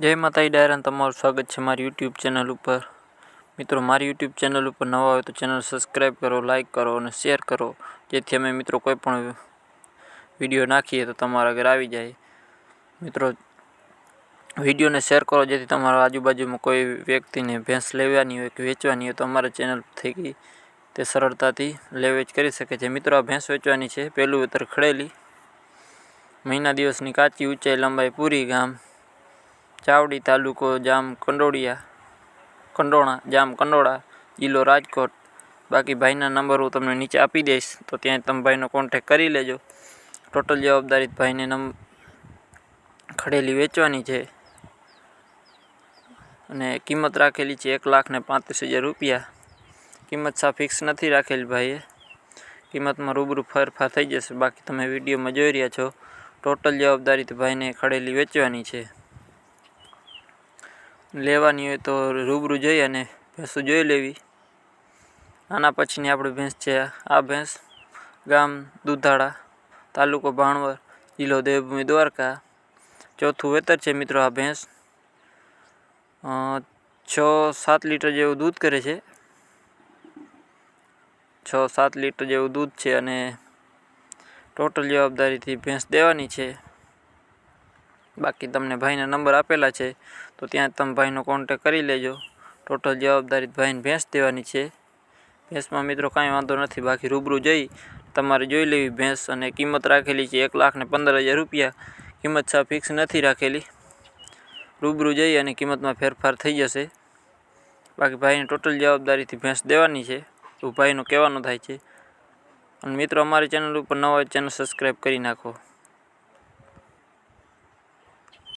જય માતાજી ડાયરાન તમારું સ્વાગત છે મારી યુટ્યુબ ચેનલ ઉપર. મિત્રો, મારી યુટ્યુબ ચેનલ ઉપર નવા હોય તો ચેનલ સબસ્ક્રાઈબ કરો લાઇક કરો અને શેર કરો. જેથી અમે મિત્રો કોઈ પણ વીડિયો નાખીએ તો તમારા ઘરે આવી જાય. મિત્રો વિડીયોને શેર કરો જેથી તમારા આજુબાજુમાં કોઈ વ્યક્તિને ભેંસ લેવાની હોય કે વેચવાની હોય તો અમારા ચેનલ થઈ ગઈ. તે સરળતાથી લે વેચ કરી શકે છે. મિત્રો, આ ભેંસ વેચવાની છે. પહેલું વેતર ખડેલી. મહિના દિવસની કાચી ઊંચાઈ લંબાઈ પૂરી ગામ. ચાવડી તાલુકો જામ કંડોળિયા, કંડોણા, જામ કંડોળા, જિલ્લો રાજકોટ. બાકી ભાઈના નંબર હું તમને નીચે આપી દઈશ, તો ત્યાં તમે ભાઈનો કોન્ટેક કરી લેજો. ટોટલ જવાબદારી ભાઈને નંબ ખડેલી વેચવાની છે. અને કિંમત રાખેલી છે એક લાખ ને પાંત્રીસ હજાર રૂપિયા. કિંમત સા ફિક્સ નથી રાખેલી ભાઈએ. કિંમતમાં રૂબરૂ ફેરફાર થઈ જશે. બાકી તમે વિડીયોમાં જોઈ રહ્યા છો. ટોટલ જવાબદારી ભાઈને ખડેલી વેચવાની છે. લેવાની હોય તો રૂબરૂ જઈ અને ભેંસો જોઈ લેવી. આના પછીની આપણી ભેંસ છે આ. ભેંસ ગામ દુધાળા, તાલુકો ભાણવર, જિલ્લો દેવભૂમિ, દ્વારકા. ચોથું વેતર છે મિત્રો આ ભેંસ. છ સાત લીટર જેવું દૂધ કરે છે. છ સાત લીટર જેવું દૂધ છે અને ટોટલ જવાબદારીથી ભેંસ દેવાની છે. બાકી તમને ભાઈના નંબર આપેલા છે. તો ત્યાં તમે ભાઈનો કોન્ટેક કરી લેજો. ટોટલ જવાબદારી ભાઈને ભેંસ દેવાની છે. ભેંસમાં મિત્રો કાંઈ વાંધો નથી, બાકી રૂબરૂ જઈ તમારે જોઈ લેવી ભેંસ અને કિંમત રાખેલી છે એક લાખ ને પંદર હજાર રૂપિયા. કિંમત સા ફિક્સ નથી રાખેલી. રૂબરૂ જઈ અને કિંમતમાં ફેરફાર થઈ જશે. બાકી ભાઈને ટોટલ જવાબદારીથી ભેંસ દેવાની છે. એવું ભાઈનું કહેવાનું થાય છે. અને મિત્રો અમારી ચેનલ ઉપર નવા ચેનલ સબસ્ક્રાઈબ કરી નાખો.